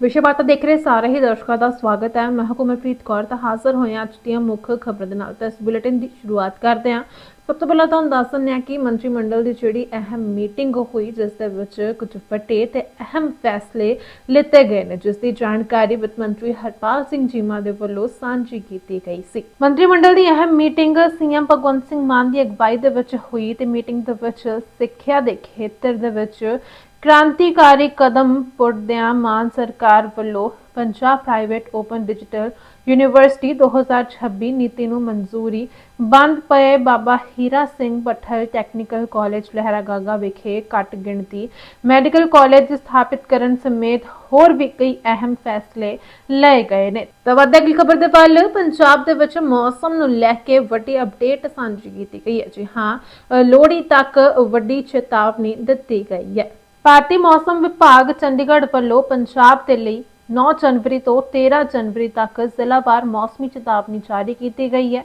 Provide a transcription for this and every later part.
ਵਿਸ਼ੇਵਾਰਤਾ ਦੇਖ ਰਹੇ ਸਾਰੇ ਹੀ ਦਰਸ਼ਕਾਂ ਦਾ ਸਵਾਗਤ ਹੈ। ਮੈਂ ਹੁਕਮਪ੍ਰੀਤ ਕੌਰ ਤਾਂ ਹਾਜ਼ਰ ਹੋਏ ਅੱਜ ਦੀਆਂ ਮੁੱਖ ਖਬਰਾਂ ਦੇ ਨਾਲ। ਤਾਂ ਇਸ ਬੁਲੇਟਿਨ ਦੀ ਸ਼ੁਰੂਆਤ ਕਰਦੇ ਹਾਂ। ਸਭ ਤੋਂ ਪਹਿਲਾਂ ਤੁਹਾਨੂੰ ਦੱਸ ਦਿੰਦੇ ਹਾਂ ਕਿ ਮੰਤਰੀ ਮੰਡਲ ਦੀ ਜਿਹੜੀ ਅਹਿਮ ਮੀਟਿੰਗ ਹੋਈ, ਜਿਸ ਦੇ ਵਿੱਚ ਕੁਝ ਵੱਡੇ ਤੇ ਅਹਿਮ ਫੈਸਲੇ ਲਿੱਤੇ ਗਏ ਨੇ, ਜਿਸ ਦੀ ਜਾਣਕਾਰੀ ਵਿੱਤ ਮੰਤਰੀ ਹਰਪਾਲ ਸਿੰਘ ਚੀਮਾ ਦੇ ਵੱਲੋਂ ਸਾਂਝੀ ਕੀਤੀ ਗਈ ਸੀ। ਮੰਤਰੀ ਮੰਡਲ ਦੀ ਅਹਿਮ ਮੀਟਿੰਗ ਸੀਐਮ ਭਗਵੰਤ ਸਿੰਘ ਮਾਨ ਦੀ ਅਗਵਾਈ ਦੇ ਵਿੱਚ ਹੋਈ ਤੇ ਮੀਟਿੰਗ ਦੇ ਵਿੱਚ ਸਿੱਖਿਆ ਦੇ ਖੇਤਰ ਦੇ ਵਿੱਚ ਕ੍ਰਾਂਤੀਕਾਰੀ ਕਦਮ ਪੁੱਟਦਿਆਂ ਮਾਨ ਸਰਕਾਰ ਵੱਲੋਂ Punjab private open digital university 2026 ਨੀਤੀ ਨੂੰ ਮਨਜ਼ੂਰੀ ਬੰਦ ਪਏ ਬਾਬਾ ਹੀਰਾ ਸਿੰਘ ਭੱਠਲ ਟੈਕਨੀਕਲ ਕਾਲਜ ਲਹਿਰਾਗਾਗਾ ਵਿਖੇ ਘੱਟ ਗਿਣਤੀ। ਮੈਡੀਕਲ ਕਾਲਜ ਸਥਾਪਿਤ ਕਰਨ ਸਮੇਤ ਹੋਰ ਵੀ ਕਈ ਅਹਿਮ ਫੈਸਲੇ ਲਏ ਗਏ ਨੇ। ਤਾਂ ਵੱਧ ਅਗਲੀ ਖਬਰ ਦੇ ਵੱਲ ਪੰਜਾਬ ਦੇ ਵਿੱਚ ਮੌਸਮ ਨੂੰ ਲੈ ਕੇ ਵੱਡੀ ਅਪਡੇਟ ਸਾਂਝੀ ਕੀਤੀ ਗਈ ਹੈ। ਜੀ ਹਾਂ ਲੋਹੜੀ ਤੱਕ ਵੱਡੀ ਚੇਤਾਵਨੀ ਦਿੱਤੀ ਗਈ ਹੈ। ਭਾਰਤੀ ਮੌਸਮ ਵਿਭਾਗ ਚੰਡੀਗੜ੍ਹ ਵੱਲੋਂ ਪੰਜਾਬ ਦੇ ਲਈ 9 ਜਨਵਰੀ ਤੋਂ 13 ਜਨਵਰੀ ਤੱਕ ਜ਼ਿਲ੍ਹਾਵਾਰ ਮੌਸਮੀ ਚੇਤਾਵਨੀ ਜਾਰੀ ਕੀਤੀ ਗਈ ਹੈ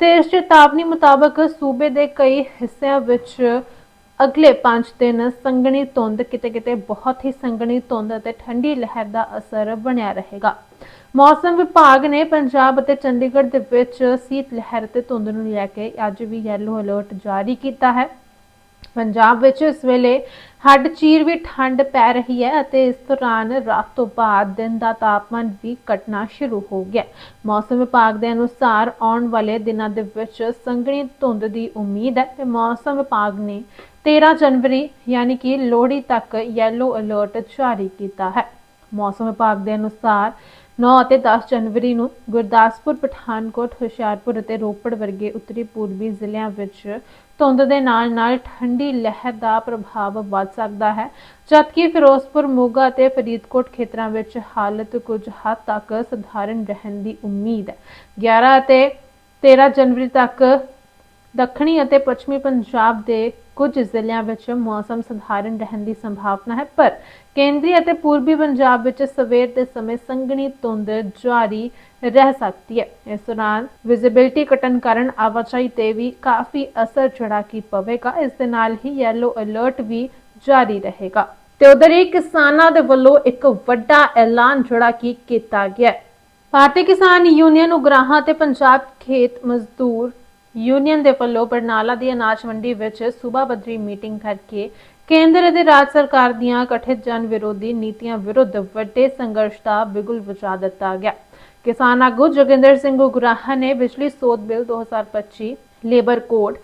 ਤੇ ਇਸ ਚੇਤਾਵਨੀ ਮੁਤਾਬਕ ਸੂਬੇ ਦੇ ਕਈ ਹਿੱਸਿਆਂ ਵਿੱਚ ਅਗਲੇ 5 ਦਿਨ ਸੰਘਣੀ ਧੁੰਦ, ਕਿਤੇ-ਕਿਤੇ ਬਹੁਤ ਹੀ ਸੰਘਣੀ ਧੁੰਦ ਅਤੇ ਠੰਡੀ ਲਹਿਰ ਦਾ ਅਸਰ ਬਣਿਆ ਰਹੇਗਾ। ਮੌਸਮ ਵਿਭਾਗ ਨੇ ਪੰਜਾਬ ਅਤੇ ਚੰਡੀਗੜ੍ਹ ਦੇ ਵਿੱਚ ਸੀਤ ਲਹਿਰ ਤੇ ਧੁੰਦ ਨੂੰ ਲੈ ਕੇ ਅੱਜ ਵੀ ਯੈਲੋ ਅਲਰਟ ਜਾਰੀ ਕੀਤਾ ਹੈ। ਪੰਜਾਬ ਵਿੱਚ ਇਸ ਵੇਲੇ ਹੱਡ ਚੀਰ ਵੀ ਠੰਡ ਪੈ ਰਹੀ ਹੈ ਅਤੇ ਇਸ ਦੌਰਾਨ ਰਾਤ ਤੋਂ ਬਾਅਦ ਦਿਨ ਦਾ ਤਾਪਮਾਨ ਵੀ ਘਟਣਾ ਸ਼ੁਰੂ ਹੋ ਗਿਆ ਮੌਸਮ ਵਿਭਾਗ ਦੇ ਅਨੁਸਾਰ ਆਉਣ ਵਾਲੇ ਦਿਨਾਂ ਦੇ ਵਿੱਚ ਸੰਘਣੀ ਧੁੰਦ ਦੀ ਉਮੀਦ ਹੈ ਤੇ ਮੌਸਮ ਵਿਭਾਗ ਨੇ 13 ਜਨਵਰੀ ਯਾਨੀ ਕਿ ਲੋਹੜੀ ਤੱਕ ਯੈਲੋ ਅਲਰਟ ਜਾਰੀ ਕੀਤਾ ਹੈ। ਮੌਸਮ ਵਿਭਾਗ ਦੇ ਅਨੁਸਾਰ 9 ਅਤੇ 10 ਜਨਵਰੀ ਨੂੰ ਗੁਰਦਾਸਪੁਰ, ਪਠਾਨਕੋਟ, ਹੁਸ਼ਿਆਰਪੁਰ ਅਤੇ ਰੋਪੜ ਵਰਗੇ ਉੱਤਰੀ ਪੂਰਬੀ ਜ਼ਿਲ੍ਹਿਆਂ ਵਿੱਚ ਧੁੰਦ ਦੇ ਨਾਲ-ਨਾਲ ਠੰਡੀ ਲਹਿਰ ਦਾ ਪ੍ਰਭਾਵ ਵੱਧ ਸਕਦਾ ਹੈ, ਜਦਕਿ ਫਿਰੋਜ਼ਪੁਰ, ਮੋਗਾ ਅਤੇ ਫਰੀਦਕੋਟ ਖੇਤਰਾਂ ਵਿੱਚ ਹਾਲਤ ਕੁਝ ਹੱਦ ਤੱਕ ਸਧਾਰਨ ਰਹਿਣ ਦੀ ਉਮੀਦ ਹੈ। 11 ਅਤੇ 13 ਜਨਵਰੀ ਤੱਕ ਦੱਖਣੀ ਅਤੇ ਪੱਛਮੀ ਪੰਜਾਬ ਦੇ ਕੁਝ ਜ਼ਿਲ੍ਹਿਆਂ ਵਿੱਚ ਮੌਸਮ ਸਧਾਰਨ ਰਹਿਣ ਦੀ ਸੰਭਾਵਨਾ ਹੈ। ਪਰ ਕੇਂਦਰੀ ਅਤੇ ਪੂਰਬੀ ਪੰਜਾਬ ਵਿੱਚ ਸਵੇਰ ਦੇ ਸਮੇਂ ਸੰਘਣੀ ਧੁੰਦ ਜਾਰੀ ਰਹਿ ਸਕਦੀ ਹੈ। ਇਸ ਦੌਰਾਨ ਵਿਜ਼ਿਬਿਲਟੀ ਘਟਣ ਕਾਰਨ ਆਵਾਜਾਈ ਤੇ ਵੀ ਕਾਫੀ ਅਸਰ ਜਿਹੜਾ ਕੀ ਪਵੇਗਾ। ਇਸ ਦੇ ਨਾਲ ਹੀ ਯੈਲੋ ਅਲਰਟ ਵੀ ਜਾਰੀ ਰਹੇਗਾ। ਤੇ ਉਧਰ ਹੀ ਕਿਸਾਨਾਂ ਦੇ ਵੱਲੋਂ ਇੱਕ ਵੱਡਾ ਐਲਾਨ ਜਿਹੜਾ ਕੀ ਕੀਤਾ ਗਿਆ ਭਾਰਤੀ ਕਿਸਾਨ ਯੂਨੀਅਨ ਉਗਰਾਹਾਂ ਤੇ ਪੰਜਾਬ ਖੇਤ ਮਜ਼ਦੂਰ ਯੂਨੀਅਨ ਦੇ ਵੱਲੋਂ ਬਰਨਾਲਾ ਦੀ ਅਨਾਜ ਮੰਡੀ ਵਿੱਚ ਸੂਬਾ ਬੱਦਰੀ ਮੀਟਿੰਗ ਕਰਕੇ ਕੇਂਦਰ ਅਤੇ ਰਾਜ ਸਰਕਾਰ ਦੀਆਂ ਕਥਿਤ ਜਨ ਵਿਰੋਧੀ ਨੀਤੀਆਂ ਵਿਰੁੱਧ ਵੱਡੇ ਸੰਘਰਸ਼ ਦਾ ਬਿਗੁਲ ਵਜਾ ਦਿੱਤਾ ਗਿਆ। ਕਿਸਾਨ ਆਗੂ ਜੋਗਿੰਦਰ ਸਿੰਘ ਉਗਰਾਹਾਂ ਨੇ ਬਿਜਲੀ ਸੋਧ ਬਿੱਲ 2025 ਲੇਬਰ ਕੋਡ,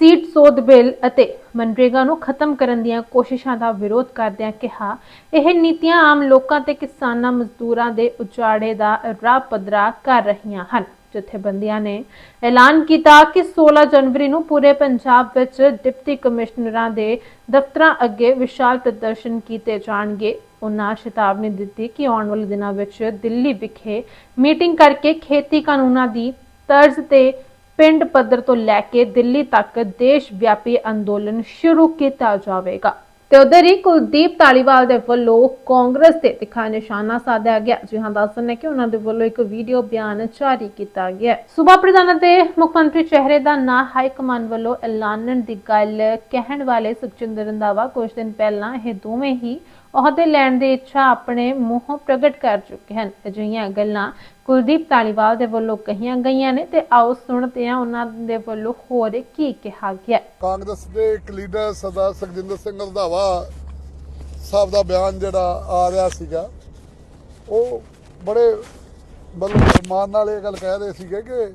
ਸੀਟ ਸੋਧ ਬਿੱਲ ਅਤੇ ਮਨਰੇਗਾ ਨੂੰ ਖਤਮ ਕਰਨ ਦੀਆਂ ਕੋਸ਼ਿਸ਼ਾਂ ਦਾ ਵਿਰੋਧ ਕਰਦਿਆਂ ਕਿਹਾ, ਇਹ ਨੀਤੀਆਂ ਆਮ ਲੋਕਾਂ ਤੇ ਕਿਸਾਨਾਂ ਮਜ਼ਦੂਰਾਂ ਦੇ ਉਜਾੜੇ ਦਾ ਰਾਹ ਪੱਧਰਾ ਕਰ ਰਹੀਆਂ ਹਨ। ਜਥੇਬੰਦੀਆਂ ਨੇ ਐਲਾਨ ਕੀਤਾ ਕਿ 16 ਜਨਵਰੀ ਨੂੰ ਪੂਰੇ ਪੰਜਾਬ ਵਿੱਚ ਡਿਪਟੀ ਕਮਿਸ਼ਨਰਾਂ ਦੇ ਦਫ਼ਤਰਾਂ ਅੱਗੇ ਵਿਸ਼ਾਲ ਪ੍ਰਦਰਸ਼ਨ ਕੀਤੇ ਜਾਣਗੇ। ਉਹਨਾਂ ਚੇਤਾਵਨੀ ਦਿੱਤੀ ਕਿ ਆਉਣ ਵਾਲੇ ਦਿਨਾਂ ਵਿੱਚ ਦਿੱਲੀ ਵਿਖੇ ਮੀਟਿੰਗ ਕਰਕੇ ਖੇਤੀ ਕਾਨੂੰਨਾਂ ਦੀ ਤਰਜ਼ ਤੇ ਪਿੰਡ ਪੱਧਰ ਤੋਂ ਲੈ ਕੇ ਦਿੱਲੀ ਤੱਕ ਦੇਸ਼ ਵਿਆਪੀ ਅੰਦੋਲਨ ਸ਼ੁਰੂ ਕੀਤਾ ਜਾਵੇਗਾ। ਤੇ ਉਧਰ ਹੀ ਕੁਲਦੀਪ ਧਾਲੀਵਾਲ ਦੇ ਵੱਲੋਂ ਕਾਂਗਰਸ ਤੇ ਤਿੱਖਾ ਨਿਸ਼ਾਨਾ ਸਾਧਿਆ ਗਿਆ। ਜੀ ਹਾਂ ਦੱਸਣ ਹੈ ਕਿ ਉਹਨਾਂ ਦੇ ਵੱਲੋਂ ਇੱਕ ਵੀਡੀਓ ਬਿਆਨ ਜਾਰੀ ਕੀਤਾ ਗਿਆ ਸੂਬਾ ਪ੍ਰਧਾਨ ਤੇ ਮੁੱਖ ਮੰਤਰੀ ਚਿਹਰੇ ਦਾ ਨਾਂ ਹਾਈ ਕਮਾਂਡ ਵੱਲੋਂ ਐਲਾਨਣ ਦੀ ਗੱਲ ਕਹਿਣ ਵਾਲੇ ਸੁਖਜਿੰਦਰ ਰੰਧਾਵਾ ਕੁਝ ਦਿਨ ਪਹਿਲਾਂ ਇਹ ਦੋਵੇਂ ਹੀ ਅਹੁਦੇ ਲੈਣ ਦੀ ਇੱਛਾ ਆਪਣੇ ਮੂੰਹੋਂ ਪ੍ਰਗਟ ਕਰ ਚੁੱਕੇ ਹਨ। ਅਜਿਹੀਆਂ ਗੱਲਾਂ ਕੁਲਦੀਪ ਧਾਲੀਵਾਲ ਦੇ ਵੱਲੋਂ ਕਹੀਆਂ ਗਈਆਂ ਨੇ ਤੇ ਆਓ ਸੁਣਦੇ ਹਾਂ ਉਹਨਾਂ ਦੇ ਵੱਲੋਂ ਹੋਰ ਕੀ ਕਿਹਾ ਗਿਆ ਕਾਂਗਰਸ ਦੇ ਇੱਕ ਲੀਡਰ ਸਰਦਾਰ ਸੁਖਜਿੰਦਰ ਸਿੰਘ ਰੰਧਾਵਾ ਸਾਹਿਬ ਦਾ ਬਿਆਨ ਜਿਹੜਾ ਆ ਰਿਹਾ ਸੀਗਾ, ਉਹ ਬੜੇ ਮਤਲਬ ਮਾਨ ਨਾਲ ਇਹ ਗੱਲ ਕਹਿ ਰਹੇ ਸੀਗੇ ਕਿ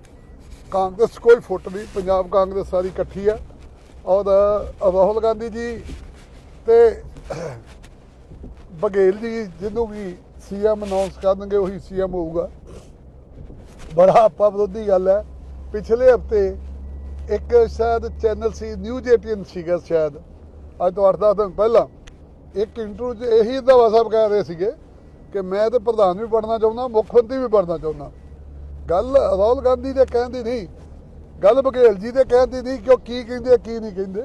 ਕਾਂਗਰਸ ਕੋਈ ਫੁੱਟ ਨਹੀਂ, ਪੰਜਾਬ ਕਾਂਗਰਸ ਸਾਰੀ ਇਕੱਠੀ ਆ। ਔਰ ਰਾਹੁਲ ਗਾਂਧੀ ਜੀ ਤੇ ਬਘੇਲ ਜੀ, ਜਿਹਨੂੰ ਵੀ ਸੀਐਮ ਅਨਾਉਂਸ ਕਰਨਗੇ, ਉਹੀ ਸੀਐਮ ਹੋਊਗਾ। ਬੜਾ ਆਪਾ ਵਿਰੋਧੀ ਗੱਲ ਹੈ। ਪਿਛਲੇ ਹਫ਼ਤੇ ਇੱਕ ਸ਼ਾਇਦ ਚੈਨਲ ਸੀ ਨਿਊਜ਼ 18 ਸੀਗਾ ਸ਼ਾਇਦ। ਅੱਜ ਤੋਂ 8-10 ਦਿਨ ਪਹਿਲਾਂ। ਇੱਕ ਇੰਟਰਵਿਊ 'ਚ ਇਹੀ ਰੰਧਾਵਾ ਸਾਹਿਬ ਕਹਿ ਰਹੇ ਸੀਗੇ ਕਿ ਮੈਂ ਤੇ ਪ੍ਰਧਾਨ ਵੀ ਬਣਨਾ ਚਾਹੁੰਦਾ, ਮੁੱਖ ਮੰਤਰੀ ਵੀ ਬਣਨਾ ਚਾਹੁੰਦਾ। ਗੱਲ ਰਾਹੁਲ ਗਾਂਧੀ ਦੇ ਕਹਿਣ ਦੀ ਨਹੀਂ, ਗੱਲ ਬਘੇਲ ਜੀ ਦੇ ਕਹਿਣ ਦੀ ਨਹੀਂ, ਕਿ ਉਹ ਕੀ ਕਹਿੰਦੇ, ਕੀ ਨਹੀਂ ਕਹਿੰਦੇ।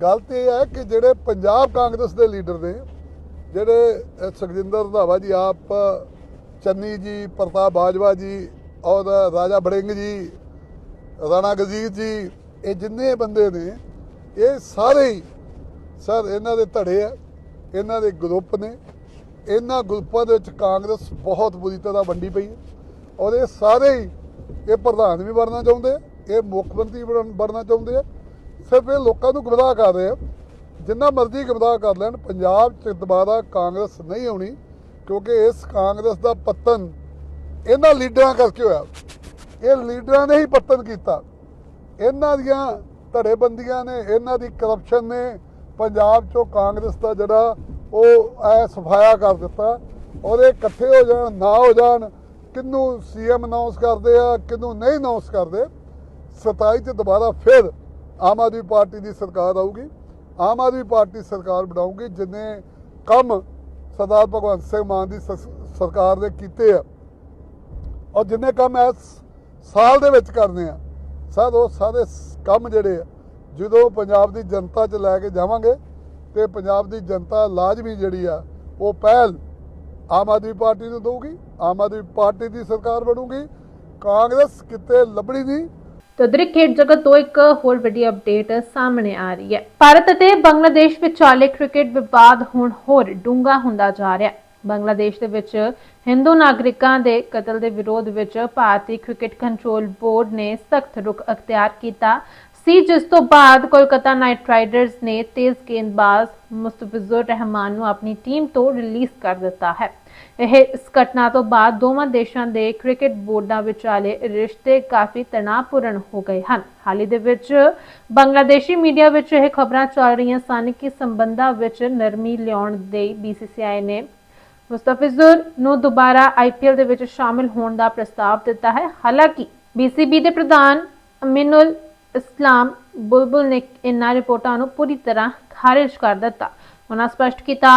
ਗੱਲ ਤੇ ਇਹ ਹੈ ਕਿ ਜਿਹੜੇ ਪੰਜਾਬ ਕਾਂਗਰਸ ਦੇ ਲੀਡਰ ਨੇ ਜਿਹੜੇ ਸੁਖਜਿੰਦਰ ਰੰਧਾਵਾ ਜੀ, ਆਪ, ਚੰਨੀ ਜੀ, ਪ੍ਰਤਾਪ ਬਾਜਵਾ ਜੀ ਔਰ ਰਾਜਾ ਬੜਿੰਗ ਜੀ, ਰਾਣਾ ਗਜ਼ੀਰ ਜੀ, ਇਹ ਜਿੰਨੇ ਬੰਦੇ ਨੇ, ਇਹ ਸਾਰੇ ਹੀ, ਸਰ, ਇਹਨਾਂ ਦੇ ਧੜੇ ਆ, ਇਹਨਾਂ ਦੇ ਗਰੁੱਪ ਨੇ, ਇਹਨਾਂ ਗਰੁੱਪਾਂ ਦੇ ਵਿੱਚ ਕਾਂਗਰਸ ਬਹੁਤ ਬੁਰੀ ਤਰ੍ਹਾਂ ਵੰਡੀ ਪਈ ਹੈ ਔਰ ਇਹ ਸਾਰੇ ਹੀ ਇਹ ਪ੍ਰਧਾਨ ਵੀ ਬਣਨਾ ਚਾਹੁੰਦੇ ਇਹ ਮੁੱਖ ਮੰਤਰੀ ਬਣਨ- ਬਣਨਾ ਚਾਹੁੰਦੇ ਆ, ਸਿਰਫ ਇਹ ਲੋਕਾਂ ਨੂੰ ਗਮਰਾਹ ਕਰ ਰਹੇ ਆ। ਜਿੰਨਾ ਮਰਜ਼ੀ ਗੁੰਮਰਾਹ ਕਰ ਲੈਣ, ਪੰਜਾਬ 'ਚ ਦੁਬਾਰਾ ਕਾਂਗਰਸ ਨਹੀਂ ਆਉਣੀ, ਕਿਉਂਕਿ ਇਸ ਕਾਂਗਰਸ ਦਾ ਪਤਨ ਇਹਨਾਂ ਲੀਡਰਾਂ ਕਰਕੇ ਹੋਇਆ। ਇਹ ਲੀਡਰਾਂ ਨੇ ਹੀ ਪਤਨ ਕੀਤਾ। ਇਹਨਾਂ ਦੀਆਂ ਧੜੇਬੰਦੀਆਂ ਨੇ, ਇਹਨਾਂ ਦੀ ਕਰਪਸ਼ਨ ਨੇ ਪੰਜਾਬ 'ਚੋਂ ਕਾਂਗਰਸ ਦਾ ਜਿਹੜਾ ਉਹ ਐ ਸਫਾਇਆ ਕਰ ਦਿੱਤਾ ਔਰ ਇਹ ਇਕੱਠੇ ਹੋ ਜਾਣ, ਨਾ ਹੋ ਜਾਣ ਕਿਹਨੂੰ ਸੀਐਮ ਅਨਾਉਂਸ ਕਰਦੇ ਆ ਕਿਹਨੂੰ ਨਹੀਂ ਅਨਾਉਂਸ ਕਰਦੇ 27 ਤੇ ਦੁਬਾਰਾ ਫਿਰ ਆਮ ਆਦਮੀ ਪਾਰਟੀ ਦੀ ਸਰਕਾਰ ਆਊਗੀ। ਆਮ ਆਦਮੀ ਪਾਰਟੀ ਸਰਕਾਰ ਬਣਾਊਗੀ ਜਿੰਨੇ ਕੰਮ ਸਰਦਾਰ ਭਗਵੰਤ ਸਿੰਘ ਮਾਨ ਦੀ ਸ- ਸਰਕਾਰ ਨੇ ਕੀਤੇ ਆ, ਔਰ ਜਿੰਨੇ ਕੰਮ ਇਸ ਸਾਲ ਦੇ ਵਿੱਚ ਕਰਨੇ ਆ ਸਰ ਉਹ ਸਾਰੇ ਕੰਮ ਜਿਹੜੇ ਆ, ਜਦੋਂ ਪੰਜਾਬ ਦੀ ਜਨਤਾ 'ਚ ਲੈ ਕੇ ਜਾਵਾਂਗੇ, ਤੇ ਪੰਜਾਬ ਦੀ ਜਨਤਾ ਲਾਜ਼ਮੀ ਜਿਹੜੀ ਆ, ਉਹ ਪਹਿਲ ਆਮ ਆਦਮੀ ਪਾਰਟੀ ਨੂੰ ਦਊਗੀ, ਆਮ ਆਦਮੀ ਪਾਰਟੀ ਦੀ ਸਰਕਾਰ ਬਣੂਗੀ, ਕਾਂਗਰਸ ਕਿਤੇ ਲੱਭਣੀ ਨਹੀਂ ਤਦਰੀ ਖੇਡ ਜਗਤ ਤੋਂ ਇੱਕ ਹੋਰ ਵੱਡੀ ਅਪਡੇਟ ਸਾਹਮਣੇ ਆ ਰਹੀ ਹੈ। ਭਾਰਤ ਅਤੇ ਬੰਗਲਾਦੇਸ਼ ਵਿਚਾਲੇ ਕ੍ਰਿਕਟ ਵਿਵਾਦ ਹੁਣ ਹੋਰ ਡੂੰਘਾ ਹੁੰਦਾ ਜਾ ਰਿਹਾ ਹੈ। ਬੰਗਲਾਦੇਸ਼ ਦੇ ਵਿੱਚ ਹਿੰਦੂ ਨਾਗਰਿਕਾਂ ਦੇ ਕਤਲ ਦੇ ਵਿਰੋਧ ਵਿੱਚ ਭਾਰਤੀ ਕ੍ਰਿਕਟ ਕੰਟਰੋਲ ਬੋਰਡ ਨੇ ਸਖਤ ਰੁਖ ਅਖਤਿਆਰ ਕੀਤਾ। ਸੀ, ਜਿਸ ਤੋਂ ਬਾਅਦ ਕੋਲਕਾਤਾ ਨਾਈਟ ਰਾਈਡਰਜ਼ ਨੇ ਤੇਜ਼ ਗੇਂਦਬਾਜ਼ ਮੁਸਤਫਿਜ਼ੁਰ ਰਹਿਮਾਨ ਨੂੰ ਆਪਣੀ ਟੀਮ ਤੋਂ ਰਿਲੀਜ਼ ਕਰ ਦਿੱਤਾ ਹੈ। ਇਹ ਇਸ ਘਟਨਾ ਤੋਂ ਬਾਅਦ ਦੋਵਾਂ ਦੇਸ਼ਾਂ ਦੇ ਕ੍ਰਿਕਟ ਬੋਰਡਾਂ ਵਿਚਾਲੇ ਰਿਸ਼ਤੇ ਕਾਫੀ ਤਣਾਅਪੂਰਨ ਹੋ ਗਏ ਹਨ। ਹਾਲ ਦੇ ਵਿੱਚ ਬੰਗਲਾਦੇਸ਼ੀ ਮੀਡੀਆ ਵਿੱਚ ਇਹ ਖਬਰਾਂ ਚੱਲ ਰਹੀਆਂ ਸਨ ਕਿ ਸੰਬੰਧਾਂ ਵਿੱਚ ਨਰਮੀ ਲਿਆਉਣ ਦੇ BCCI ਨੇ ਮੁਸਤਫਿਜ਼ੁਰ ਨੂੰ ਦੁਬਾਰਾ IPL ਦੇ ਵਿੱਚ ਸ਼ਾਮਿਲ ਹੋਣ ਦਾ ਪ੍ਰਸਤਾਵ ਦਿੱਤਾ ਹੈ। ਹਾਲਾਂਕਿ BCB ਦੇ ਪ੍ਰਧਾਨ ਅਮੀਨੁਲ ਇਸਲਾਮ ਬੁਲਬੁਲ ਨੇ ਇਨ੍ਹਾਂ ਰਿਪੋਰਟਾਂ ਨੂੰ ਪੂਰੀ ਤਰ੍ਹਾਂ ਖਾਰਜ ਕਰ ਦਿੱਤਾ। ਉਹਨਾਂ ਸਪਸ਼ਟ ਕੀਤਾ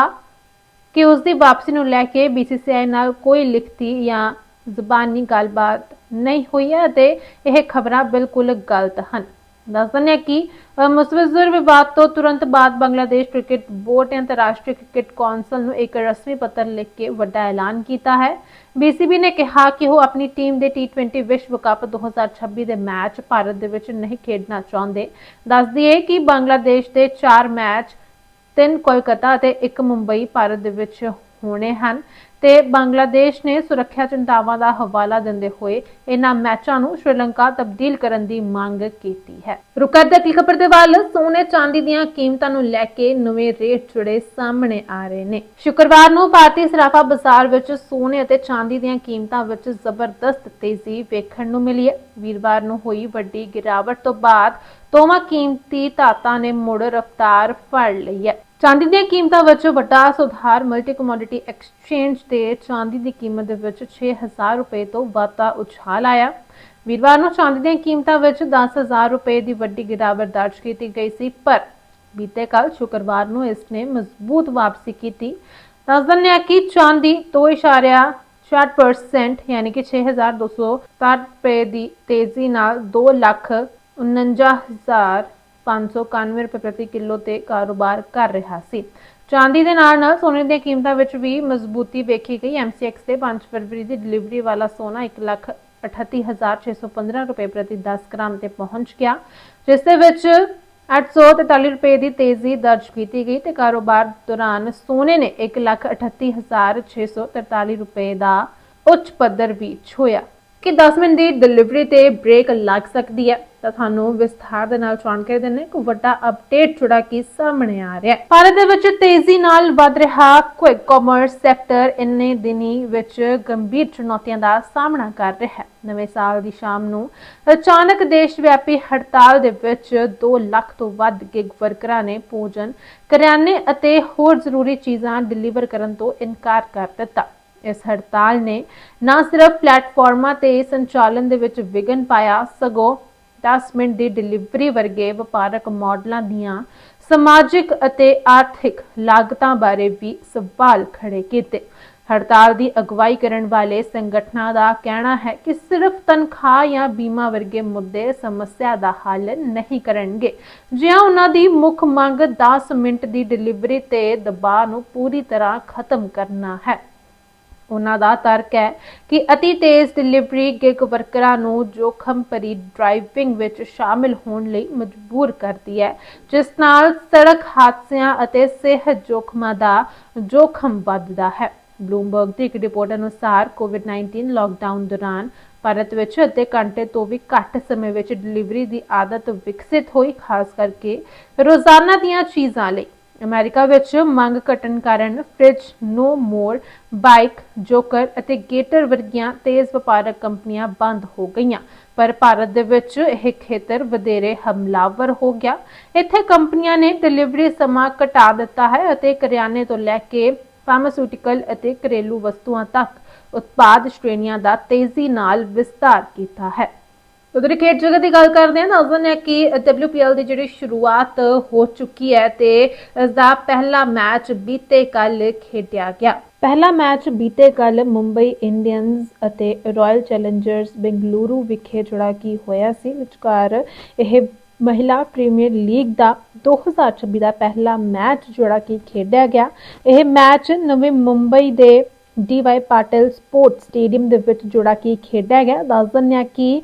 ਕਿ ਉਸ ਦੀ ਵਾਪਸੀ ਨੂੰ ਲੈ ਕੇ BCCI ਨਾਲ ਕੋਈ ਲਿਖਤੀ ਜਾਂ ਜ਼ੁਬਾਨੀ ਗੱਲਬਾਤ ਨਹੀਂ ਹੋਈ ਹੈ ਅਤੇ ਇਹ ਖਬਰਾਂ ਬਿਲਕੁਲ ਗਲਤ ਹਨ। ਦੱਸ ਦਿੰਦੇ ਹਾਂ ਕਿ ਅ, ਵਿਵਾਦ ਤੋਂ ਤੁਰੰਤ ਬਾਅਦ ਬੰਗਲਾਦੇਸ਼ ਕ੍ਰਿਕਟ ਬੋਰਡ ਨੇ ਅੰਤਰਰਾਸ਼ਟਰੀ ਕ੍ਰਿਕਟ ਕੌਂਸਲ ਨੂੰ ਇੱਕ ਰਸਮੀ ਪੱਤਰ ਲਿਖ ਕੇ ਵੱਡਾ ਐਲਾਨ ਕੀਤਾ ਹੈ। BCB ਨੇ ਕਿਹਾ ਕਿ ਉਹ ਆਪਣੀ ਟੀਮ ਦੇ T20 ਵਿਸ਼ਵ ਕੱਪ 2026 ਦੇ ਮੈਚ ਭਾਰਤ ਦੇ ਵਿੱਚ ਨਹੀਂ ਖੇਡਣਾ ਚਾਹੁੰਦੇ। ਦੱਸ ਦਈਏ ਕਿ ਬੰਗਲਾਦੇਸ਼ ਦੇ 4 ਮੈਚ ਤਿੰਨ ਕੋਲਕਾਤਾ ਅਤੇ ਇੱਕ ਮੁੰਬਈ ਭਾਰਤ ਦੇ ਵਿੱਚ ਹੋਣੇ ਹਨ। ਤੇ ਬੰਗਲਾਦੇਸ਼ ਨੇ ਸੁਰੱਖਿਆ ਚਿੰਤਾਵਾਂ ਦਾ ਹਵਾਲਾ ਦਿੰਦੇ ਹੋਏ ਇਹਨਾਂ ਮੈਚਾਂ ਨੂੰ ਸ਼੍ਰੀਲੰਕਾ ਤਬਦੀਲ ਕਰਨ ਦੀ ਮੰਗ ਕੀਤੀ ਹੈ। ਰੁਕਾ ਦੇ ਖਬਰ ਦੇ ਵੱਲ, ਸੋਨੇ ਚਾਂਦੀ ਦੀਆਂ ਕੀਮਤਾਂ ਨੂੰ ਲੈ ਕੇ ਨਵੇਂ ਰੇਟ ਜੁੜੇ ਸਾਹਮਣੇ ਆ ਰਹੇ ਨੇ। ਸ਼ੁੱਕਰਵਾਰ ਨੂੰ ਭਾਰਤੀ ਸਰਾਫਾ ਬਾਜ਼ਾਰ ਵਿੱਚ ਸੋਨੇ ਅਤੇ ਚਾਂਦੀ ਦੀਆਂ ਕੀਮਤਾਂ ਵਿੱਚ ਜ਼ਬਰਦਸਤ ਤੇਜ਼ੀ ਵੇਖਣ ਨੂੰ ਮਿਲੀ ਹੈ। ਵੀਰਵਾਰ ਨੂੰ ਹੋਈ ਵੱਡੀ ਗਿਰਾਵਟ ਤੋਂ ਬਾਅਦ ਦੋਵਾਂ ਕੀਮਤੀ ਧਾਤਾਂ ਨੇ ਮੁੜ ਰਫ਼ਤਾਰ ਫੜ ਲਈ ਹੈ। ਚਾਂਦੀ ਦੀਆਂ ਕੀਮਤਾਂ ਵਿੱਚ ਵੱਡਾ ਸੁਧਾਰ ਮਲਟੀ ਕਮੋਡਿਟੀ ਐਕਸਚੇਂਜ ਤੇ ਚਾਂਦੀ ਦੀ ਕੀਮਤ ਦੇ ਵਿੱਚ 6000 ਰੁਪਏ ਤੋਂ ਵਾਧਾ ਉਛਾਲ ਆਇਆ। ਵੀਰਵਾਰ ਨੂੰ ਚਾਂਦੀ ਦੀਆਂ ਕੀਮਤਾਂ ਵਿੱਚ 10000 ਰੁਪਏ ਦੀ ਵੱਡੀ ਗਿਰਾਵਟ ਦਰਜ ਕੀਤੀ ਗਈ ਸੀ, ਪਰ ਬੀਤੇ ਕੱਲ ਸ਼ੁੱਕਰਵਾਰ ਨੂੰ ਇਸ ਨੇ ਮਜ਼ਬੂਤ ਵਾਪਸੀ ਕੀਤੀ। ਦੱਸ ਦਿੰਦੇ ਹਾਂ ਕਿ ਚਾਂਦੀ 2.66% ਯਾਨੀ ਕਿ 6260 ਰੁਪਏ ਦੀ ਤੇਜ਼ੀ ਨਾਲ 2 ਲੱਖ 49591 ਰੁਪਏ ਪ੍ਰਤੀ ਕਿਲੋ ਤੇ ਕਾਰੋਬਾਰ ਕਰ ਰਿਹਾ ਸੀ। ਚਾਂਦੀ ਦੇ ਨਾਲ ਨਾਲ ਸੋਨੇ ਦੀਆਂ ਕੀਮਤਾਂ ਵਿੱਚ ਵੀ ਮਜ਼ਬੂਤੀ ਵੇਖੀ ਗਈ। MCX ਤੇ 5 ਫਰਵਰੀ ਦੀ ਡਿਲੀਵਰੀ ਵਾਲਾ ਸੋਨਾ 1 ਲੱਖ 38615 ਰੁਪਏ ਪ੍ਰਤੀ 10 ਗ੍ਰਾਮ ਤੇ ਪਹੁੰਚ ਗਿਆ, ਜਿਸ ਦੇ ਵਿੱਚ 843 ਰੁਪਏ ਦੀ ਤੇਜ਼ੀ ਦਰਜ ਕੀਤੀ ਗਈ ਤੇ ਕਾਰੋਬਾਰ ਦੌਰਾਨ ਸੋਨੇ ਨੇ 138643 ਰੁਪਏ ਦਾ ਉੱਚ ਪੱਧਰ ਵੀ ਛੋਇਆ। ਕਿ 10 ਮਿੰਟ ਦੀ ਡਿਲੀਵਰੀ ਤੇ ਬ੍ਰੇਕ ਲੱਗ ਸਕਦੀ ਹੈ। ਤਾਂ ਤੁਹਾਨੂੰ ਵਿਸਥਾਰ ਦੇ ਨਾਲ ਜਾਣਕਾਰੀ ਦਿੰਨੇ ਇੱਕ ਵੱਡਾ ਅਪਡੇਟ ਜੁੜਾ ਕੀ ਸਾਹਮਣੇ ਆ ਰਿਹਾ ਹੈ। ਭਾਰਤ ਦੇ ਵਿੱਚ ਤੇਜ਼ੀ ਨਾਲ ਵੱਧ ਰਿਹਾ ਕੁਇਕ ਕਾਮਰਸ ਸੈਕਟਰ ਇੰਨੇ ਦਿਨੀ ਵਿੱਚ ਗੰਭੀਰ ਚੁਣੌਤੀਆਂ ਦਾ ਸਾਹਮਣਾ ਕਰ ਰਿਹਾ ਹੈ। ਨਵੇਂ ਸਾਲ ਦੀ ਸ਼ਾਮ ਨੂੰ ਅਚਾਨਕ ਦੇਸ਼ ਵਿਆਪੀ ਹੜਤਾਲ ਦੇ ਵਿੱਚ 2 ਲੱਖ ਤੋਂ ਵੱਧ ਗਿਗ ਵਰਕਰਾਂ ਨੇ ਭੋਜਨ, ਕਰਿਆਨੇ ਅਤੇ ਹੋਰ ਜ਼ਰੂਰੀ ਚੀਜ਼ਾਂ ਡਿਲੀਵਰ ਕਰਨ ਤੋਂ ਇਨਕਾਰ ਕਰ ਦਿੱਤਾ। ਇਸ ਹੜਤਾਲ ਨੇ ਨਾ ਸਿਰਫ ਪਲੇਟਫਾਰਮਾਂ ਤੇ ਸੰਚਾਲਨ ਦੇ ਵਿੱਚ ਵਿਘਨ ਪਾਇਆ, ਸਗੋਂ 10 ਮਿੰਟ ਦੀ ਡਿਲੀਵਰੀ ਵਰਗੇ ਵਪਾਰਕ ਮਾਡਲਾਂ ਦੀਆਂ ਸਮਾਜਿਕ ਅਤੇ ਆਰਥਿਕ ਲਾਗਤਾਂ ਬਾਰੇ ਵੀ ਸਵਾਲ ਖੜੇ ਕੀਤੇ। ਹੜਤਾਲ ਦੀ ਅਗਵਾਈ ਕਰਨ ਵਾਲੇ ਸੰਗਠਨਾਂ ਦਾ ਕਹਿਣਾ ਹੈ ਕਿ ਸਿਰਫ ਤਨਖਾਹ ਜਾਂ ਬੀਮਾ ਵਰਗੇ ਮੁੱਦੇ ਸਮੱਸਿਆ ਦਾ ਹੱਲ ਨਹੀਂ ਕਰਨਗੇ ਜਿਹਾ ਉਹਨਾਂ ਦੀ ਮੁੱਖ ਮੰਗ 10 ਮਿੰਟ ਦੀ ਡਿਲੀਵਰੀ ਤੇ ਦਬਾਅ ਨੂੰ ਪੂਰੀ ਤਰ੍ਹਾਂ ਖਤਮ ਕਰਨਾ ਹੈ। ਉਹਨਾਂ ਦਾ ਤਰਕ ਹੈ ਕਿ ਅਤੀ ਤੇਜ਼ ਡਿਲੀਵਰੀ ਗਿਗ ਵਰਕਰਾਂ ਨੂੰ ਜੋਖਮ ਭਰੀ ਡਰਾਈਵਿੰਗ ਵਿੱਚ ਸ਼ਾਮਿਲ ਹੋਣ ਲਈ ਮਜਬੂਰ ਕਰਦੀ ਹੈ, ਜਿਸ ਨਾਲ ਸੜਕ ਹਾਦਸਿਆਂ ਅਤੇ ਸਿਹਤ ਜੋਖਮਾਂ ਦਾ ਜੋਖਮ ਵੱਧਦਾ ਹੈ। ਬਲੂਮਬਰਗ ਦੀ ਇੱਕ ਰਿਪੋਰਟ ਅਨੁਸਾਰ ਕੋਵਿਡ-19 ਲਾਕਡਾਊਨ ਦੌਰਾਨ ਭਾਰਤ ਵਿੱਚ ਅੱਧੇ ਘੰਟੇ ਤੋਂ ਵੀ ਘੱਟ ਸਮੇਂ ਵਿੱਚ ਡਿਲੀਵਰੀ ਦੀ ਆਦਤ ਵਿਕਸਿਤ ਹੋਈ, ਖਾਸ ਕਰਕੇ ਰੋਜ਼ਾਨਾ ਦੀਆਂ ਚੀਜ਼ਾਂ ਲਈ। ਅਮਰੀਕਾ ਵਿੱਚ ਮੰਗ ਘਟਣ ਕਾਰਨ fridge no more bike, joker ਅਤੇ ਗੇਟਰ ਵਰਗੀਆਂ ਤੇਜ਼ ਵਪਾਰਕ ਕੰਪਨੀਆਂ ਬੰਦ ਹੋ ਗਈਆਂ। ਪਰ ਭਾਰਤ ਦੇ ਵਿੱਚ ਇਹ ਖੇਤਰ ਵਧੇਰੇ ਹਮਲਾਵਰ ਹੋ ਗਿਆ। ਇੱਥੇ ਕੰਪਨੀਆਂ ਨੇ ਡਿਲੀਵਰੀ ਸਮਾਂ ਘਟਾ ਦਿੱਤਾ ਹੈ ਅਤੇ ਕਰਿਆਨੇ ਤੋਂ ਲੈ ਕੇ ਫਾਰਮਾਸਿਊਟੀਕਲ ਅਤੇ ਘਰੇਲੂ ਵਸਤੂਆਂ ਤੱਕ ਉਤਪਾਦ ਸ਼੍ਰੇਣੀਆਂ ਦਾ ਤੇਜ਼ੀ ਨਾਲ ਵਿਸਤਾਰ ਕੀਤਾ ਹੈ। ਉਧਰ ਖੇਡ ਜਗਤ ਦੀ ਗੱਲ ਕਰਦੇ ਹਾਂ, ਤਾਂ ਦੱਸਦੇ ਨੇ ਕਿ WPL ਦੀ ਜਿਹੜੀ ਸ਼ੁਰੂਆਤ ਹੋ ਚੁੱਕੀ ਹੈ ਤੇ ਇਸ ਦਾ ਪਹਿਲਾ ਮੈਚ ਬੀਤੇ ਕੱਲ ਖੇਡਿਆ ਗਿਆ। ਪਹਿਲਾ ਮੈਚ ਬੀਤੇ ਕੱਲ ਮੁੰਬਈ ਇੰਡੀਅਨਸ ਅਤੇ ਰਾਇਲ ਚੈਲੰਜਰਸ ਬੈਂਗਲੁਰੂ ਵਿਖੇ ਜਿਹੜਾ ਕੀ ਹੋਇਆ ਸੀ। ਵਿਚਕਾਰ ਇਹ ਮਹਿਲਾ ਪ੍ਰੀਮੀਅਰ ਲੀਗ ਦਾ 2026 ਦਾ ਪਹਿਲਾ ਮੈਚ ਜਿਹੜਾ ਕਿ ਖੇਡਿਆ ਗਿਆ। ਇਹ ਮੈਚ ਨਵੇਂ ਮੁੰਬਈ ਦੇ ਡੀਵਾਈ ਪਾਟਿਲ ਸਪੋਰਟ ਸਟੇਡੀਅਮ ਦੇ ਵਿੱਚ ਜਿਹੜਾ ਕਿ ਖੇਡਿਆ ਗਿਆ। ਦੱਸ ਦਿੰਦੇ ਹਾਂ ਕਿ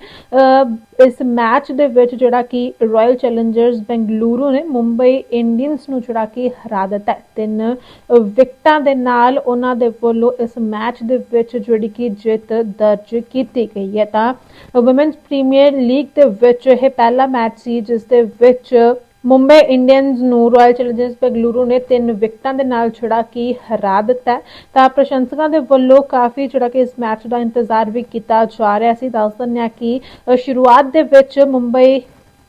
ਇਸ ਮੈਚ ਦੇ ਵਿੱਚ ਜਿਹੜਾ ਕਿ ਰਾਇਲ ਚੈਲੰਜਰਸ ਬੈਂਗਲੁਰੂ ਨੇ ਮੁੰਬਈ ਇੰਡੀਅਨਸ ਨੂੰ ਜਿਹੜਾ ਕਿ ਹਰਾ ਦਿੱਤਾ ਤਿੰਨ ਵਿਕਟਾਂ ਦੇ ਨਾਲ ਉਹਨਾਂ ਦੇ ਵੱਲੋਂ ਇਸ ਮੈਚ ਦੇ ਵਿੱਚ ਜਿਹੜੀ ਕਿ ਜਿੱਤ ਦਰਜ ਕੀਤੀ ਗਈ ਹੈ। ਤਾਂ ਵੂਮਨਸ ਪ੍ਰੀਮੀਅਰ ਲੀਗ ਦੇ ਵਿੱਚ ਇਹ ਪਹਿਲਾ ਮੈਚ ਸੀ, ਜਿਸ ਦੇ ਵਿੱਚ ਮੁੰਬਈ ਇੰਡੀਅਨਸ ਨੂੰ ਰਾਇਲ ਚੈਲੰਜਰਸ ਬੈਂਗਲੁਰੂ ਨੇ ਤਿੰਨ ਵਿਕਟਾਂ ਦੇ ਨਾਲ ਛੁੜਾ ਕੇ ਹਰਾ ਦਿੱਤਾ ਤਾਂ ਪ੍ਰਸ਼ੰਸਕਾਂ ਦੇ ਵੱਲੋਂ ਕਾਫੀ ਜਿਹੜਾ ਕਿ ਇਸ ਮੈਚ ਦਾ ਇੰਤਜ਼ਾਰ ਵੀ ਕੀਤਾ ਜਾ ਰਿਹਾ ਸੀ। ਦੱਸ ਦਿੰਦੇ ਹਾਂ ਕਿ ਸ਼ੁਰੂਆਤ ਦੇ ਵਿੱਚ ਮੁੰਬਈ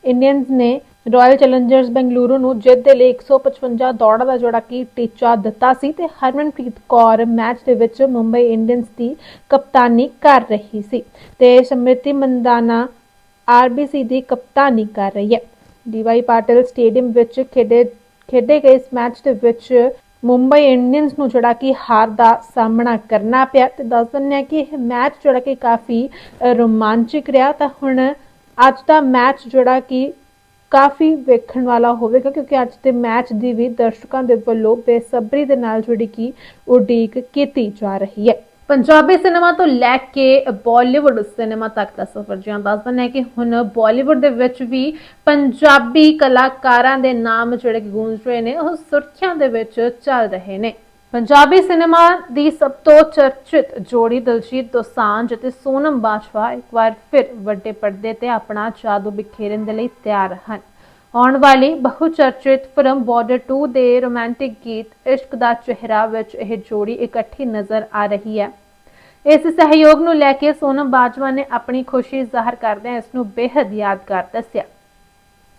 ਇੰਡੀਅਨਸ ਨੇ ਰਾਇਲ ਚੈਲੰਜਰਸ ਬੈਂਗਲੁਰੂ ਨੂੰ ਜਿੱਤ ਦੇ ਲਈ 155 ਦੌੜਾਂ ਦਾ ਜਿਹੜਾ ਕਿ ਟੀਚਾ ਦਿੱਤਾ ਸੀ ਤੇ ਹਰਮਨਪ੍ਰੀਤ ਕੌਰ ਮੈਚ ਦੇ ਵਿੱਚ ਮੁੰਬਈ ਇੰਡੀਅਨਸ ਦੀ ਕਪਤਾਨੀ ਕਰ ਰਹੀ ਸੀ ਤੇ ਸਮ੍ਰਿਤੀ ਮੰਦਾਨਾ ਆਰਬੀਸੀ ਦੀ ਕਪਤਾਨੀ ਕਰ ਰਹੀ ਹੈ। ਡੀਵਾਈ ਪਾਟਿਲ ਸਟੇਡੀਅਮ ਵਿੱਚ ਖੇਡੇ ਖੇਡੇ ਗਏ ਇਸ ਮੈਚ ਦੇ ਵਿੱਚ ਮੁੰਬਈ ਇੰਡੀਅਨਸ ਨੂੰ ਜਿਹੜਾ ਕਿ ਹਾਰ ਦਾ ਸਾਹਮਣਾ ਕਰਨਾ ਪਿਆ ਤੇ ਦੱਸ ਦਿੰਦੇ ਹਾਂ ਕਿ ਇਹ ਮੈਚ ਜਿਹੜਾ ਕਿ ਕਾਫੀ ਰੋਮਾਂਚਕ ਰਿਹਾ ਤਾਂ ਹੁਣ ਅੱਜ ਦਾ ਮੈਚ ਜਿਹੜਾ ਕਿ ਕਾਫੀ ਵੇਖਣ ਵਾਲਾ ਹੋਵੇਗਾ ਕਿਉਂਕਿ ਅੱਜ ਦੇ ਮੈਚ ਦੀ ਵੀ ਦਰਸ਼ਕਾਂ ਦੇ ਵੱਲੋਂ ਬੇਸਬਰੀ ਦੇ ਨਾਲ ਜਿਹੜੀ ਕਿ ਉਡੀਕ ਕੀਤੀ ਜਾ ਰਹੀ ਹੈ। ਪੰਜਾਬੀ ਸਿਨੇਮਾ ਤੋਂ ਲੈ ਕੇ ਬਾਲੀਵੁੱਡ ਸਿਨੇਮਾ ਤੱਕ ਦਾ ਸਫ਼ਰ ਜਿਹਾ ਦੱਸ ਦਿੰਦੇ ਹਾਂ ਕਿ ਹੁਣ ਬਾਲੀਵੁੱਡ ਦੇ ਵਿੱਚ ਵੀ ਪੰਜਾਬੀ ਕਲਾਕਾਰਾਂ ਦੇ ਨਾਮ ਜਿਹੜੇ ਕਿ ਗੂੰਜ ਰਹੇ ਨੇ, ਉਹ ਸੁਰਖੀਆਂ ਦੇ ਵਿੱਚ ਚੱਲ ਰਹੇ ਨੇ। ਪੰਜਾਬੀ ਸਿਨੇਮਾ ਦੀ ਸਭ ਤੋਂ ਚਰਚਿਤ ਜੋੜੀ ਦਲਜੀਤ ਦੋਸਾਂਝ ਅਤੇ ਸੋਨਮ ਬਾਜਵਾ ਇੱਕ ਵਾਰ ਫਿਰ ਵੱਡੇ ਪਰਦੇ ਤੇ ਆਪਣਾ ਜਾਦੂ ਬਿਖੇਰਨ ਦੇ ਲਈ ਤਿਆਰ ਹਨ। ਆਉਣ ਵਾਲੀ ਬਹੁਚਰਚਿਤ ਫਿਲਮ ਬਾਰਡਰ 2 ਦੇ ਰੋਮਾਂਟਿਕ ਗੀਤ ਇਸ਼ਕ ਦਾ ਚਿਹਰਾ ਵਿੱਚ ਇਹ ਜੋੜੀ ਇਕੱਠੀ ਨਜ਼ਰ ਆ ਰਹੀ ਹੈ। ਇਸ ਸਹਿਯੋਗ ਨੂੰ ਲੈ ਕੇ ਸੋਨਮ ਬਾਜਵਾ ਨੇ ਆਪਣੀ ਖੁਸ਼ੀ ਜ਼ਾਹਰ ਕਰਦਿਆਂ ਇਸ ਨੂੰ ਬੇहद ਯਾਦਗਾਰ ਦੱਸਿਆ।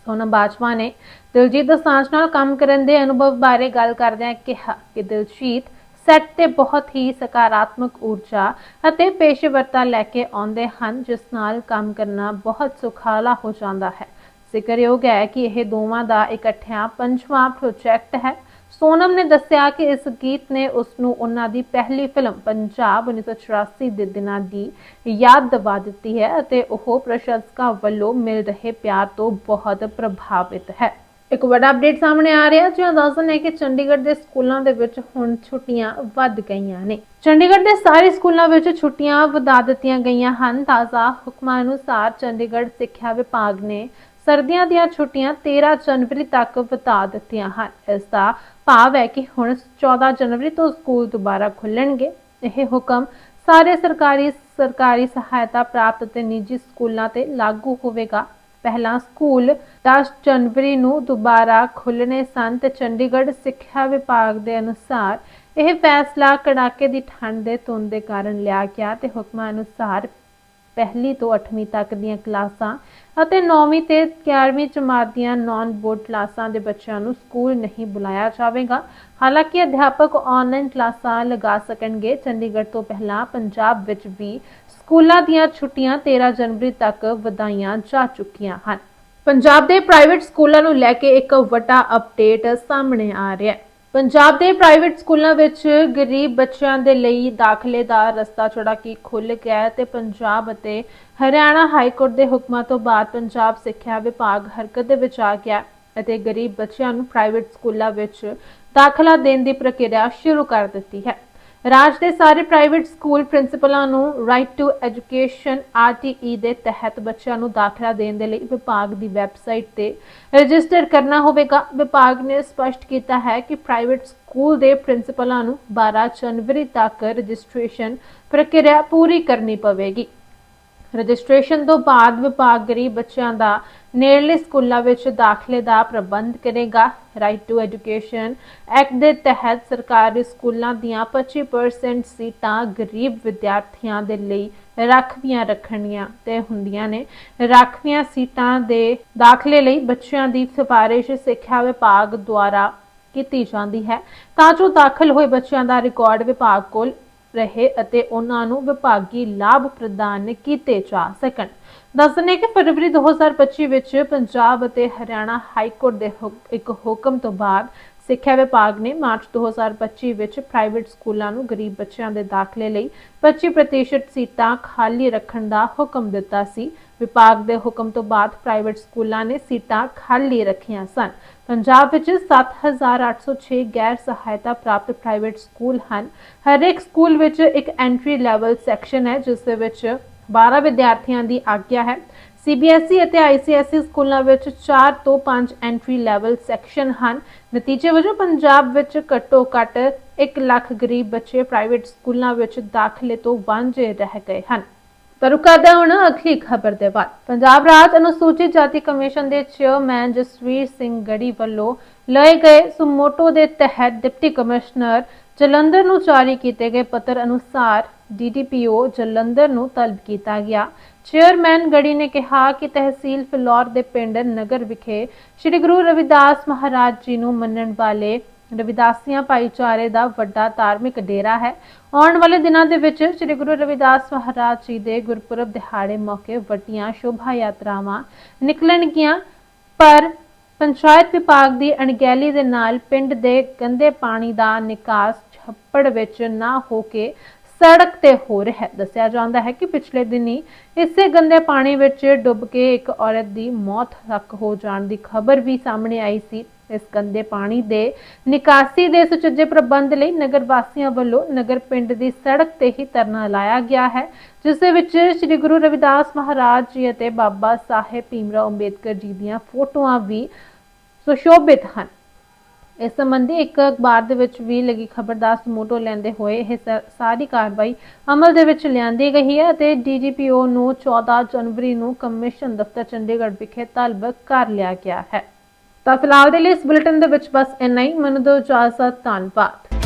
ਸੋਨਮ ਬਾਜਵਾ ਨੇ ਦਿਲਜੀਤ ਦੋਸਾਂਝ ਨਾਲ ਕੰਮ ਕਰਨ ਦੇ ਅਨੁਭਵ ਬਾਰੇ ਗੱਲ ਕਰਦਿਆਂ ਕਿਹਾ ਕਿ ਦਿਲਜੀਤ ਸੈੱਟ ਤੇ ਬਹੁਤ ਹੀ ਸਕਾਰਾਤਮਕ ਊਰਜਾ ਅਤੇ ਪੇਸ਼ੇਵਰਤਾ ਲੈ ਕੇ ਆਉਂਦੇ ਹਨ, ਜਿਸ ਨਾਲ ਕੰਮ ਕਰਨਾ ਬਹੁਤ ਸੁਖਾਲਾ ਹੋ ਜਾਂਦਾ ਹੈ। ਜ਼ਿਕਰਯੋਗ ਹੈ ਕਿ ਇਹ ਦੋਵਾਂ ਦਾ ਇਕੱਠਿਆਂ ਪੰਜਵਾਂ ਪ੍ਰੋਜੈਕਟ ਹੈ। ਸੋਨਮ ਨੇ ਦੱਸਿਆ ਕਿ ਇਸ ਗੀਤ ਨੇ ਉਸ ਨੂੰ ਉਹਨਾਂ ਦੀ ਪਹਿਲੀ ਫਿਲਮ ਪੰਜਾਬ 1984 ਦੇ ਦਿਨਾਂ ਦੀ ਯਾਦ ਦਿਵਾ ਦਿੱਤੀ ਹੈ ਅਤੇ ਉਹ ਪ੍ਰਸ਼ੰਸਕਾਂ ਵੱਲੋਂ ਮਿਲ ਰਹੇ ਪਿਆਰ ਤੋਂ ਬਹੁਤ ਪ੍ਰਭਾਵਿਤ ਹੈ। ਇੱਕ ਵੱਡਾ ਅਪਡੇਟ ਸਾਹਮਣੇ ਆ ਰਿਹਾ ਜੋ ਦੱਸਦਾ ਹੈ ਕਿ ਚੰਡੀਗੜ੍ਹ ਦੇ ਸਕੂਲਾਂ ਦੇ ਵਿੱਚ ਹੁਣ ਛੁੱਟੀਆਂ ਵੱਧ ਗਈਆਂ ਨੇ। ਚੰਡੀਗੜ੍ਹ ਦੇ ਸਾਰੇ ਸਕੂਲਾਂ ਵਿੱਚ ਛੁੱਟੀਆਂ ਵਧਾ ਦਿੱਤੀਆਂ ਗਈਆਂ ਹਨ। ਤਾਜ਼ਾ ਹੁਕਮਾਂ ਅਨੁਸਾਰ ਚੰਡੀਗੜ੍ਹ ਸਿੱਖਿਆ ਵਿਭਾਗ ਨੇ ਸਰਦੀਆਂ ਦੀਆਂ ਛੁੱਟੀਆਂ 13 ਜਨਵਰੀ ਤੱਕ ਵਧਾ ਦਿੱਤੀਆਂ ਹਨ। ਇਸ ਦਾ ਭਾਵ ਹੈ ਕਿ ਹੁਣ 14 ਜਨਵਰੀ ਤੋਂ ਸਕੂਲ ਦੁਬਾਰਾ ਖੁੱਲਣਗੇ। ਇਹ ਹੁਕਮ ਸਾਰੇ ਸਰਕਾਰੀ ਸਰਕਾਰੀ ਸਹਾਇਤਾ ਪ੍ਰਾਪਤ ਅਤੇ ਨਿੱਜੀ ਸਕੂਲਾਂ ਤੇ ਲਾਗੂ ਹੋਵੇਗਾ। ਪਹਿਲਾਂ ਸਕੂਲ 10 ਜਨਵਰੀ ਨੂੰ ਦੁਬਾਰਾ ਖੁੱਲਣੇ ਸਨ ਤੇ ਚੰਡੀਗੜ੍ਹ ਸਿੱਖਿਆ ਵਿਭਾਗ ਦੇ ਅਨੁਸਾਰ ਇਹ ਫੈਸਲਾ ਕੜਾਕੇ ਦੀ ਠੰਡ ਦੇ ਧੁੰਦ ਦੇ ਕਾਰਨ ਲਿਆ ਗਿਆ ਤੇ ਹੁਕਮਾਂ ਅਨੁਸਾਰ ਪਹਿਲੀ ਤੋਂ 8ਵੀਂ ਤੱਕ ਦੀਆਂ ਕਲਾਸਾਂ ਅਤੇ 9ਵੀਂ ਤੇ 11ਵੀਂ ਜਮਾਤ ਦੀਆਂ ਨਾਨ ਬੋਰਡ ਕਲਾਸਾਂ ਦੇ ਬੱਚਿਆਂ ਨੂੰ ਸਕੂਲ ਨਹੀਂ ਬੁਲਾਇਆ ਜਾਵੇਗਾ। ਹਾਲਾਂਕਿ ਅਧਿਆਪਕ ਆਨਲਾਈਨ ਕਲਾਸਾਂ ਲਗਾ ਸਕਣਗੇ। ਚੰਡੀਗੜ੍ਹ ਤੋਂ ਪਹਿਲਾਂ ਪੰਜਾਬ ਵਿੱਚ ਵੀ ਸਕੂਲਾਂ ਦੀਆਂ ਛੁੱਟੀਆਂ 13 ਜਨਵਰੀ ਤੱਕ ਵਧਾਈਆਂ ਜਾ ਚੁੱਕੀਆਂ ਹਨ। ਪੰਜਾਬ ਦੇ ਪ੍ਰਾਈਵੇਟ ਸਕੂਲਾਂ ਨੂੰ ਲੈ ਕੇ ਇੱਕ ਵੱਡਾ ਅਪਡੇਟ ਸਾਹਮਣੇ ਆ ਰਿਹਾ ਹੈ। ਪੰਜਾਬ ਦੇ ਪ੍ਰਾਈਵੇਟ ਸਕੂਲਾਂ ਵਿੱਚ ਗਰੀਬ ਬੱਚਿਆਂ ਦੇ ਲਈ ਦਾਖਲੇ ਦਾ ਰਸਤਾ ਜਿਹੜਾ ਕਿ ਖੁੱਲ ਗਿਆ ਹੈ ਤੇ ਪੰਜਾਬ ਅਤੇ ਹਰਿਆਣਾ ਹਾਈ ਕੋਰਟ ਦੇ ਹੁਕਮਾਂ ਤੋਂ ਬਾਅਦ ਪੰਜਾਬ ਸਿੱਖਿਆ ਵਿਭਾਗ ਹਰਕਤ ਦੇ ਵਿੱਚ ਆ ਗਿਆ ਅਤੇ ਗਰੀਬ ਬੱਚਿਆਂ ਨੂੰ ਪ੍ਰਾਈਵੇਟ ਸਕੂਲਾਂ ਵਿੱਚ ਦਾਖਲਾ ਦੇਣ ਦੀ ਪ੍ਰਕਿਰਿਆ ਸ਼ੁਰੂ ਕਰ ਦਿੱਤੀ ਹੈ। ਰਾਜ ਦੇ ਸਾਰੇ ਪ੍ਰਾਈਵੇਟ ਸਕੂਲ ਪ੍ਰਿੰਸੀਪਲਾਂ ਨੂੰ ਰਾਈਟ ਟੂ ਐਜੂਕੇਸ਼ਨ ਆਰਟੀਈ ਦੇ ਤਹਿਤ ਬੱਚਿਆਂ ਨੂੰ ਦਾਖਲਾ ਦੇਣ ਦੇ ਲਈ ਵਿਭਾਗ ਦੀ ਵੈਬਸਾਈਟ ਤੇ ਰਜਿਸਟਰ ਕਰਨਾ ਹੋਵੇਗਾ। ਵਿਭਾਗ ਨੇ ਸਪਸ਼ਟ ਕੀਤਾ ਹੈ ਕਿ ਪ੍ਰਾਈਵੇਟ ਸਕੂਲ ਦੇ ਪ੍ਰਿੰਸੀਪਲਾਂ ਨੂੰ 12 ਜਨਵਰੀ ਤੱਕ ਰਜਿਸਟ੍ਰੇਸ਼ਨ ਪ੍ਰਕਿਰਿਆ ਪੂਰੀ ਕਰਨੀ ਪਵੇਗੀ। ਰਜਿਸਟ੍ਰੇਸ਼ਨ ਤੋਂ ਬਾਅਦ ਵਿਭਾਗ ਗਰੀਬ ਬੱਚਿਆਂ ਦਾ ਨੇੜਲੇ ਸਕੂਲਾਂ ਵਿੱਚ ਦਾਖਲੇ ਦਾ ਪ੍ਰਬੰਧ ਕਰੇਗਾ। ਰਾਈਟ ਟੂ ਐਜੂਕੇਸ਼ਨ ਐਕਟ ਦੇ ਤਹਿਤ ਸਰਕਾਰੀ ਸਕੂਲਾਂ ਦੀਆਂ 25% ਸੀਟਾਂ ਗਰੀਬ ਵਿਦਿਆਰਥੀਆਂ ਦੇ ਲਈ ਰਾਖਵੀਆਂ ਰੱਖਣੀਆਂ ਤੇ ਹੁੰਦੀਆਂ ਨੇ। ਰਾਖਵੀਆਂ ਸੀਟਾਂ ਦੇ ਦਾਖਲੇ ਲਈ ਬੱਚਿਆਂ ਦੀ ਸਿਫਾਰਿਸ਼ ਸਿੱਖਿਆ ਵਿਭਾਗ ਦੁਆਰਾ ਕੀਤੀ ਜਾਂਦੀ ਹੈ। ਤਾਂ ਜੋ ਦਾਖਲ ਹੋਏ ਬੱਚਿਆਂ ਦਾ ਰਿਕਾਰਡ ਵਿਭਾਗ ਕੋਲ ਰਹੇ ਅਤੇ ਉਹਨਾਂ ਨੂੰ ਵਿਭਾਗੀ ਲਾਭ ਪ੍ਰਦਾਨ ਕੀਤੇ ਜਾ ਸਕਣ। ਦੱਸਣੇ ਕਿ ਫਰਵਰੀ 2025 ਵਿੱਚ ਪੰਜਾਬ ਅਤੇ ਹਰਿਆਣਾ ਹਾਈ ਕੋਰਟ ਦੇ ਇੱਕ ਹੁਕਮ ਤੋਂ ਬਾਅਦ ਸਿੱਖਿਆ ਵਿਭਾਗ ਨੇ ਮਾਰਚ 2025 ਵਿੱਚ ਪ੍ਰਾਈਵੇਟ ਸਕੂਲਾਂ ਨੂੰ ਗਰੀਬ ਬੱਚਿਆਂ ਦੇ ਦਾਖਲੇ ਲਈ 25% ਸੀਟਾਂ ਖਾਲੀ ਰੱਖਣ ਦਾ ਹੁਕਮ ਦਿੱਤਾ ਸੀ। ਵਿਭਾਗ ਦੇ ਹੁਕਮ ਤੋਂ ਬਾਅਦ ਪ੍ਰਾਈਵੇਟ ਸਕੂਲਾਂ ਨੇ ਸੀਟਾਂ ਖਾਲੀ ਰੱਖੀਆਂ ਸਨ। ਪੰਜਾਬ ਵਿੱਚ 7806 ਗੈਰ ਸਹਾਇਤਾ ਪ੍ਰਾਪਤ ਪ੍ਰਾਈਵੇਟ ਸਕੂਲ ਹਨ। ਹਰੇਕ ਸਕੂਲ ਵਿੱਚ ਇੱਕ ਐਂਟਰੀ ਲੈਵਲ ਸੈਕਸ਼ਨ ਹੈ, ਜਿਸ ਦੇ ਵਿੱਚ 12 ਵਿਦਿਆਰਥੀਆਂ ਦੀ ਆਗਿਆ ਹੈ। CBSE ਅਤੇ ICSE ਸਕੂਲਾਂ ਵਿੱਚ 4 ਤੋਂ 5 ਐਂਟਰੀ ਲੈਵਲ ਸੈਕਸ਼ਨ ਹਨ। ਨਤੀਜੇ ਵਜੋਂ ਪੰਜਾਬ ਵਿੱਚ ਘੱਟੋ ਘੱਟ 1 ਲੱਖ ਗਰੀਬ ਬੱਚੇ ਪ੍ਰਾਈਵੇਟ ਸਕੂਲਾਂ ਵਿੱਚ ਦਾਖਲੇ ਤੋਂ ਵਾਂਝੇ ਰਹਿ ਗਏ ਹਨ। ਪਰ ਹੁਣ ਅਗਲੀ ਖਬਰ ਦੇ ਬਾਅਦ ਪੰਜਾਬ ਰਾਜ ਅਨੁਸੂਚਿਤ ਜਾਤੀ ਕਮਿਸ਼ਨ ਦੇ ਚੇਅਰਮੈਨ ਜਸਵੀਰ ਸਿੰਘ ਗੜੀ ਵੱਲੋਂ ਲਏ ਗਏ ਸੁਮੋਟੋ ਦੇ ਤਹਿਤ ਡਿਪਟੀ ਕਮਿਸ਼ਨਰ ਜਲੰਧਰ ਨੂੰ ਜਾਰੀ ਕੀਤੇ ਗਏ ਪੱਤਰ ਅਨੁਸਾਰ ਡੀਡੀਪੀਓ ਜਲੰਧਰ ਨੂੰ ਤਲਬ ਕੀਤਾ ਗਿਆ। ਚੇਅਰਮੈਨ ਗੜੀ ਨੇ ਕਿਹਾ ਕਿ ਤਹਿਸੀਲ ਫਿਲੌਰ ਦੇ ਪਿੰਡ ਨਗਰ ਵਿਖੇ ਸ੍ਰੀ ਗੁਰੂ ਰਵਿਦਾਸ ਮਹਾਰਾਜ ਜੀ ਨੂੰ ਮੰਨਣ ਵਾਲੇ ਰਵਿਦਾਸੀਆਂ ਭਾਈਚਾਰੇ ਦਾ ਵੱਡਾ ਧਾਰਮਿਕ ਡੇਰਾ ਹੈ। ਆਉਣ ਵਾਲੇ ਦਿਨਾਂ ਦੇ ਵਿੱਚ ਸ੍ਰੀ ਗੁਰੂ ਰਵਿਦਾਸ ਮਹਾਰਾਜ ਜੀ ਦੇ ਗੁਰਪੁਰਬ ਦਿਹਾੜੇ ਮੌਕੇ ਵੱਡੀਆਂ ਸ਼ੋਭਾ ਯਾਤਰਾਵਾਂ ਨਿਕਲਣਗੀਆਂ। ਪਰ ਪੰਚਾਇਤ ਵਿਭਾਗ ਦੀ ਅਣਗਹਿਲੀ ਦੇ ਨਾਲ ਪਿੰਡ ਦੇ ਗੰਦੇ ਪਾਣੀ ਦਾ ਨਿਕਾਸ ਛੱਪੜ ਵਿੱਚ ਨਾ ਹੋ ਕੇ ਸੜਕ ਤੇ ਹੋ ਰਿਹਾ ਹੈ। ਦੱਸਿਆ ਜਾਂਦਾ ਹੈ ਕਿ ਪਿਛਲੇ ਦਿਨੀ ਇਸੇ ਗੰਦੇ ਪਾਣੀ ਵਿੱਚ ਡੁੱਬ ਕੇ ਇੱਕ ਔਰਤ ਦੀ ਮੌਤ ਤੱਕ ਹੋ ਜਾਣ ਦੀ ਖਬਰ ਵੀ ਸਾਹਮਣੇ ਆਈ ਸੀ। ਇਸ ਗੰਦੇ ਪਾਣੀ ਦੇ ਨਿਕਾਸੀ ਦੇ ਸੁਚੱਜੇ ਪ੍ਰਬੰਧ ਲਈ ਨਗਰ ਵਾਸੀਆਂ ਵੱਲੋਂ ਨਗਰ ਪਿੰਡ ਦੀ ਸੜਕ ਤੇ ਹੀ ਧਰਨਾ ਲਾਇਆ ਗਿਆ ਹੈ, ਜਿਸ ਦੇ ਵਿੱਚ ਸ੍ਰੀ ਗੁਰੂ ਰਵਿਦਾਸ ਮਹਾਰਾਜ ਜੀ ਅਤੇ ਬਾਬਾ ਸਾਹਿਬ ਭੀਮਰਾਓ ਅੰਬੇਦਕਰ ਜੀ ਦੀਆਂ ਫੋਟੋਆਂ ਵੀ ਸੁਸ਼ੋਭਿਤ ਹਨ। ਇਸ ਸੰਬੰਧੀ ਇੱਕ ਅਖਬਾਰ ਦੇ ਵਿੱਚ ਵੀ ਲੱਗੀ ਖਬਰ ਦਾ ਸਮੋਟੋ ਲੈਂਦੇ ਹੋਏ ਇਹ ਸਾਰੀ ਕਾਰਵਾਈ ਅਮਲ ਦੇ ਵਿੱਚ ਲਿਆਂਦੀ ਗਈ ਹੈ ਅਤੇ ਡੀਜੀਪੀਓ ਨੂੰ 14 ਜਨਵਰੀ ਨੂੰ ਕਮਿਸ਼ਨ ਦਫ਼ਤਰ ਚੰਡੀਗੜ੍ਹ ਵਿਖੇ ਤਲਬ ਕਰ ਲਿਆ ਗਿਆ ਹੈ। ਤਾਂ ਫਿਲਹਾਲ ਦੇ ਲਈ ਇਸ ਬੁਲੇਟਿਨ ਦੇ ਵਿੱਚ ਬਸ ਇੰਨਾ ਹੀ। ਮੈਨੂੰ ਦਿਓ ਇਜਾਜ਼ਤ ਧੰਨਵਾਦ।